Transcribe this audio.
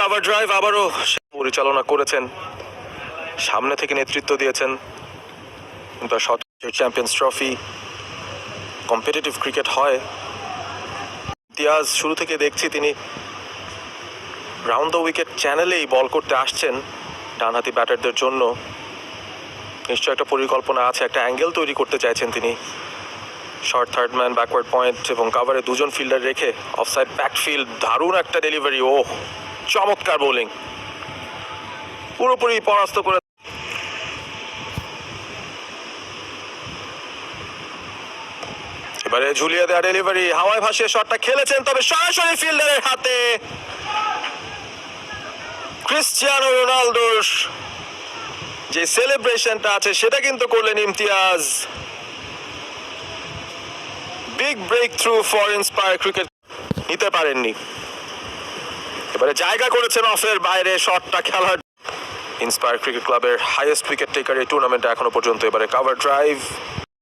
Cover drive আবারও পরিচালনা করেছেন। সামনে থেকে নেতৃত্ব দিয়েছেন চ্যাম্পিয়ন্স ট্রফি কম্পিটিটিভ ক্রিকেট হয়। ইতিহাস শুরু থেকে দেখছি তিনি রাউন্ড দ্য উইকেট চ্যানেলেই বল করতে আসছেন ডানহাতি ব্যাটারদের জন্য। নিশ্চয় একটা পরিকল্পনা আছে, একটা অ্যাঙ্গেল তৈরি করতে চাইছেন তিনি। Short third man backward point এবং কাভারে দুজন ফিল্ডার রেখে অফসাইড ব্যাকফিল্ড দারুণ একটা ডেলিভারি ও চমৎকার বোলিং পুরোপুরি পরাস্ত করে এবারে ঝুলিয়ে দেওয়া ডেলিভারি হাওয়ায় ভাসিয়ে শটটা খেলেছেন, তবে সরাসরি ফিল্ডারের হাতে ক্রিশ্চিয়ানো রোনালদোর যে সেলিব্রেশনটা আছে, সেটা কিন্তু করলেন Imtiaz. Big breakthrough for Inspire cricket নিতে পারেননি। এবারে জায়গা করেছেন অফের বাইরে শটটা খেলার। ইন্সপায়ার ক্রিকেট ক্লাবের হাইয়েস্ট উইকেট টেকার এই টুর্নামেন্টে এখনও পর্যন্ত এবারে কাভার ড্রাইভ